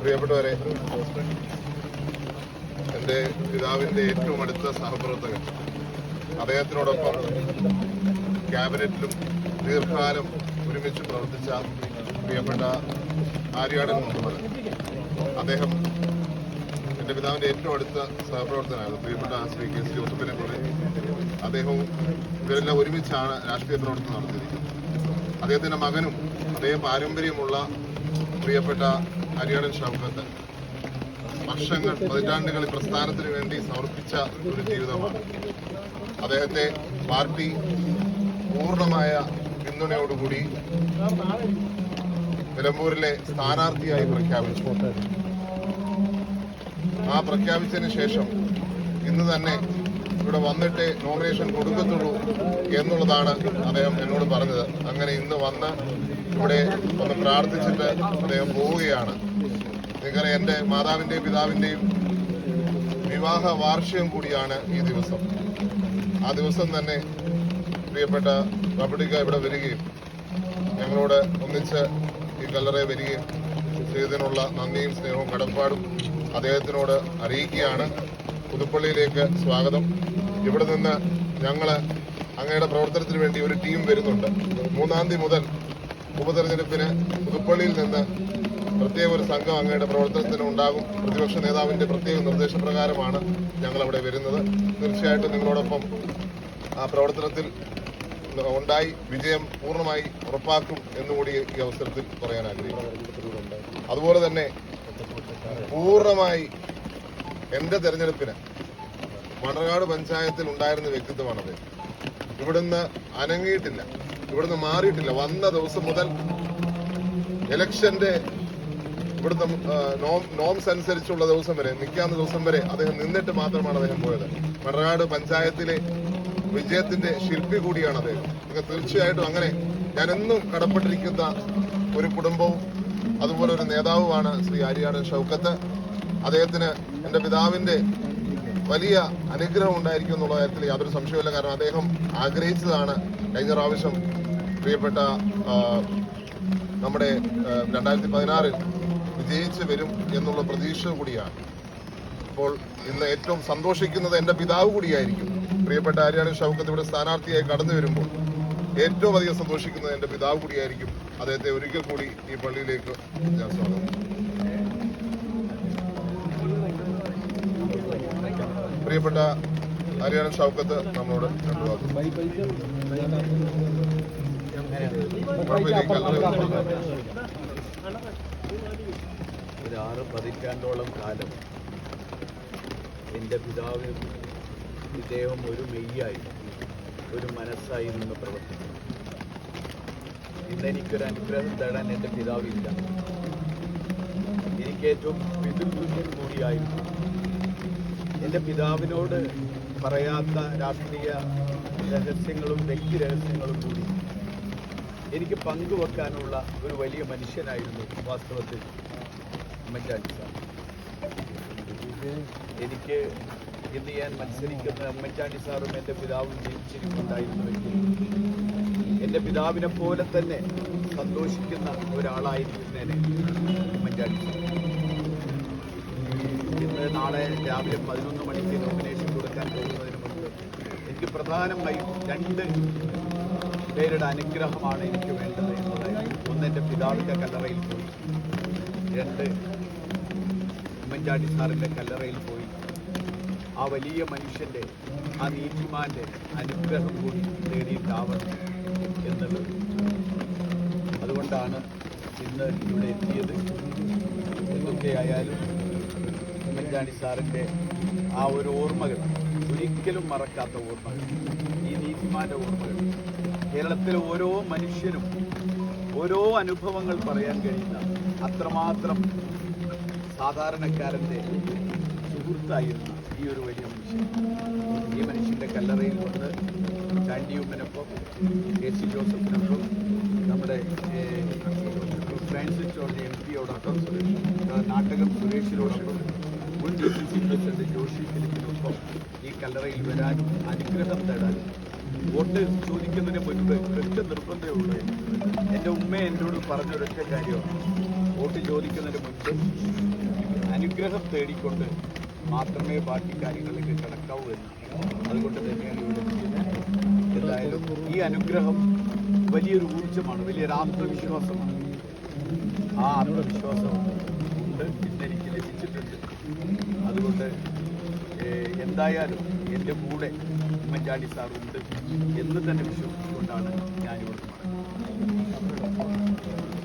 പ്രിയപ്പെട്ടവരെ എന്റെ പിതാവിന്റെ ഏറ്റവും അടുത്ത സഹപ്രവർത്തകൻ അദ്ദേഹത്തിനോടൊപ്പം ക്യാബിനറ്റിലും ദീർഘകാലം ഒരുമിച്ച് പ്രവർത്തിച്ച പ്രിയപ്പെട്ട ആര്യാടൻ മുഹമ്മദ്. അദ്ദേഹം എന്റെ പിതാവിന്റെ ഏറ്റവും അടുത്ത സഹപ്രവർത്തകനായിരുന്നു. പ്രിയപ്പെട്ട ശ്രീ കെ സി ജോസഫിനെ പോലെ അദ്ദേഹവും ഇവരെല്ലാം ഒരുമിച്ചാണ് രാഷ്ട്രീയ പ്രവർത്തനം നടത്തിയിരിക്കുന്നത്. അദ്ദേഹത്തിന്റെ മകനും അദ്ദേഹം പാരമ്പര്യമുള്ള പ്രിയപ്പെട്ട ഹരിയാടൻ ഷൗക്കത്ത് വർഷങ്ങൾ പതിറ്റാണ്ടുകൾ പ്രസ്ഥാനത്തിന് വേണ്ടി സമർപ്പിച്ച ഒരു ജീവിതമാണ്. അദ്ദേഹത്തെ പാർട്ടി പൂർണമായ പിന്തുണയോടുകൂടി നിലമ്പൂരിലെ സ്ഥാനാർത്ഥിയായി പ്രഖ്യാപിച്ചു. ആ പ്രഖ്യാപിച്ചതിന് ശേഷം ഇന്ന് തന്നെ ഇവിടെ വന്നിട്ടേ നോമിനേഷൻ കൊടുക്കത്തുള്ളൂ എന്നുള്ളതാണ് അദ്ദേഹം എന്നോട് പറഞ്ഞത്. അങ്ങനെ ഇന്ന് വന്ന് ഇവിടെ ഒന്ന് പ്രാർത്ഥിച്ചിട്ട് അദ്ദേഹം പോവുകയാണ്. നിങ്ങളെ എന്റെ മാതാവിന്റെയും പിതാവിന്റെയും വിവാഹ വാർഷികം കൂടിയാണ് ഈ ദിവസം. ആ ദിവസം തന്നെ പ്രിയപ്പെട്ട റബഡിക ഇവിടെ വരികയും ഞങ്ങളോട് ഒന്നിച്ച് ഈ കല്ലറയെ വരികയും ചെയ്തതിനുള്ള നന്ദിയും സ്നേഹവും കടപ്പാടും അദ്ദേഹത്തിനോട് അറിയിക്കുകയാണ്. പുതുപ്പള്ളിയിലേക്ക് സ്വാഗതം. ഇവിടെ നിന്ന് ഞങ്ങൾ അങ്ങയുടെ പ്രവർത്തനത്തിന് വേണ്ടി ഒരു ടീം വരുന്നുണ്ട്. മൂന്നാം തീയതി മുതൽ ഉപതെരഞ്ഞെടുപ്പിന് പുതുപ്പള്ളിയിൽ നിന്ന് പ്രത്യേക ഒരു സംഘം അങ്ങയുടെ പ്രവർത്തനത്തിന് ഉണ്ടാകും. പ്രതിപക്ഷ നേതാവിന്റെ പ്രത്യേക നിർദ്ദേശപ്രകാരമാണ് ഞങ്ങൾ അവിടെ വരുന്നത്. തീർച്ചയായിട്ടും നിങ്ങളോടൊപ്പം ആ പ്രവർത്തനത്തിൽ ഉണ്ടായി വിജയം പൂർണമായി ഉറപ്പാക്കും എന്നുകൂടി ഈ അവസരത്തിൽ പറയാൻ ആഗ്രഹിക്കുന്നു. അതുപോലെ തന്നെ പൂർണമായി എന്റെ തെരഞ്ഞെടുപ്പിന് മണർകാട് പഞ്ചായത്തിൽ ഉണ്ടായിരുന്ന വ്യക്തിത്വമാണത്. ഇവിടുന്ന് അനങ്ങിയിട്ടില്ല. ഇവിടുന്ന് മാറിയിട്ടില്ല. വന്ന ദിവസം മുതൽ ഇലക്ഷന്റെ ഇവിടുത്തെ നോംസ് അനുസരിച്ചുള്ള ദിവസം വരെ നിൽക്കാവുന്ന ദിവസം വരെ അദ്ദേഹം നിന്നിട്ട് മാത്രമാണ് അദ്ദേഹം പോയത്. മണർകാട് പഞ്ചായത്തിലെ വിജയത്തിന്റെ ശില്പി കൂടിയാണ് അദ്ദേഹം. തീർച്ചയായിട്ടും അങ്ങനെ ഞാനെന്നും കടപ്പെട്ടിരിക്കുന്ന ഒരു കുടുംബവും അതുപോലെ ഒരു നേതാവുമാണ് ശ്രീ ആര്യാടൻ ഷൗക്കത്ത്. അദ്ദേഹത്തിന് എന്റെ പിതാവിന്റെ വലിയ അനുഗ്രഹം ഉണ്ടായിരിക്കും എന്നുള്ള കാര്യത്തിൽ യാതൊരു സംശയമില്ല കാരണം അദ്ദേഹം ആഗ്രഹിച്ചതാണ് കഴിഞ്ഞ പ്രാവശ്യം പ്രിയപ്പെട്ട നമ്മുടെ രണ്ടായിരത്തി പതിനാറിൽ വിജയിച്ച് വരും എന്നുള്ള പ്രതീക്ഷ കൂടിയാണ്. അപ്പോൾ ഇന്ന് ഏറ്റവും സന്തോഷിക്കുന്നത് എന്റെ പിതാവ് കൂടിയായിരിക്കും. പ്രിയപ്പെട്ട ആര്യാണി ഷൗക്കത്ത് ഇവിടെ സ്ഥാനാർത്ഥിയായി കടന്നു വരുമ്പോൾ ഏറ്റവും അധികം സന്തോഷിക്കുന്നത് എന്റെ പിതാവ് കൂടിയായിരിക്കും. അദ്ദേഹത്തെ ഒരിക്കൽ കൂടി ഈ പള്ളിയിലേക്ക് ഞാൻ സ്വാഗതം. പ്രിയപ്പെട്ട ഹരിയാന ഷൗക്കത്ത് നമ്മളോട് രണ്ടു ഒരു ആറ് പതിറ്റാണ്ടോളം കാലം എന്റെ പിതാവ് ഇദ്ദേഹം ഒരു മെയ്യായി ഒരു മനസ്സായി നിന്ന് പ്രവർത്തിച്ചു ഇന്ന് അനുഗ്രഹം തേടാൻ എന്റെ പിതാവില്ല. എനിക്ക് ഏറ്റവും കൂടിയായിരുന്നു എന്റെ പിതാവിനോട് പറയാത്ത രാഷ്ട്രീയ രഹസ്യങ്ങളും വ്യക്തി രഹസ്യങ്ങളും കൂടി എനിക്ക് പങ്കുവെക്കാനുള്ള ഒരു വലിയ മനുഷ്യനായിരുന്നു വാസ്തവത്തിൽ ഉമ്മൻചാണ്ടി സാർ. എനിക്ക് ഇന്ന് ഞാൻ മത്സരിക്കുന്ന ഉമ്മൻചാണ്ടി സാറും എന്റെ പിതാവും ജീവിച്ചിരിക്കുന്നുണ്ടായിരുന്നുവെങ്കിൽ എന്റെ പിതാവിനെ പോലെ തന്നെ സന്തോഷിക്കുന്ന ഒരാളായിരിക്കുന്നതിന് ഉമ്മൻചാണ്ടി സാർ. നാളെ രാവിലെ പതിനൊന്ന് മണിക്ക് നോമിനേഷൻ കൊടുക്കാൻ പോകുന്നതിന് മുമ്പ് എനിക്ക് പ്രധാനമായും രണ്ട് പേരുടെ അനുഗ്രഹമാണ് എനിക്ക് വേണ്ടത് എന്നുള്ളത് ഒന്ന് എന്റെ പിതാവിന്റെ കല്ലറയിൽ പോയി രണ്ട് ഉമ്മൻചാണ്ടി സാറിന്റെ കല്ലറയിൽ പോയി. ആ വലിയ മനുഷ്യന്റെ ആ നീതിമാന്റെ അനുഗ്രഹം കൂടി നേടിയിട്ടാവണം എന്നുള്ളത്. അതുകൊണ്ടാണ് ഇന്ന് ഇവിടെ എത്തിയത്. എന്തൊക്കെയായാലും ഉമ്മൻചാണ്ടി സാറിന്റെ ആ ഒരു ഓർമ്മകൾ ഒരിക്കലും മറക്കാത്ത ഓർമ്മകൾ ഈ നീതിമാന്റെ ഓർമ്മകൾ. കേരളത്തിലെ ഓരോ മനുഷ്യനും ഓരോ അനുഭവങ്ങൾ പറയാൻ കഴിയുന്ന അത്രമാത്രം സാധാരണക്കാരന്റെ സുഹൃത്തായിരുന്ന ഈ ഒരു വലിയ മനുഷ്യൻ. ഈ മനുഷ്യന്റെ കല്ലറയിൽ കൊണ്ട് ചാണ്ടിയുമ്മനൊപ്പം കെ സി ജോസഫിനൊപ്പം നമ്മുടെ ഫ്രാൻസിസ് ജോർജ് എം പിയോടൊപ്പം നാട്ടകം സുരേഷിനോടൊപ്പം ഫിലിപ്പിനൊപ്പം ഈ കല്ലറയിൽ വരാൻ അനുഗ്രഹം തേടാൻ വോട്ട് ചോദിക്കുന്നതിന് മുൻപ് ഒറ്റ നിർബന്ധമുള്ളൂ എന്റെ ഉമ്മ എന്നോട് പറഞ്ഞൊരൊറ്റ കാര്യമാണ് വോട്ട് ചോദിക്കുന്നതിന് മുൻപ് അനുഗ്രഹം തേടിക്കൊണ്ട് മാത്രമേ ബാക്കി കാര്യങ്ങളിലേക്ക് കിടക്കാവൂ എന്ന്. അതുകൊണ്ട് തന്നെയാണ് ഇവിടെ എന്തായാലും ഈ അനുഗ്രഹം വലിയൊരു ഊർജമാണ് വലിയൊരു ആത്മവിശ്വാസമാണ്. ആ ആത്മവിശ്വാസം ഉണ്ട് ഇന്നെനിക്ക് ലഭിച്ചിട്ടുണ്ട്. അതുകൊണ്ട് എന്തായാലും എന്റെ കൂടെ ഉമ്മൻചാണ്ടി സാർ ഉണ്ട് എന്ന് തന്നെ വിശ്വസിച്ചുകൊണ്ടാണ് ഞാനിവിടെ പറയുന്നത്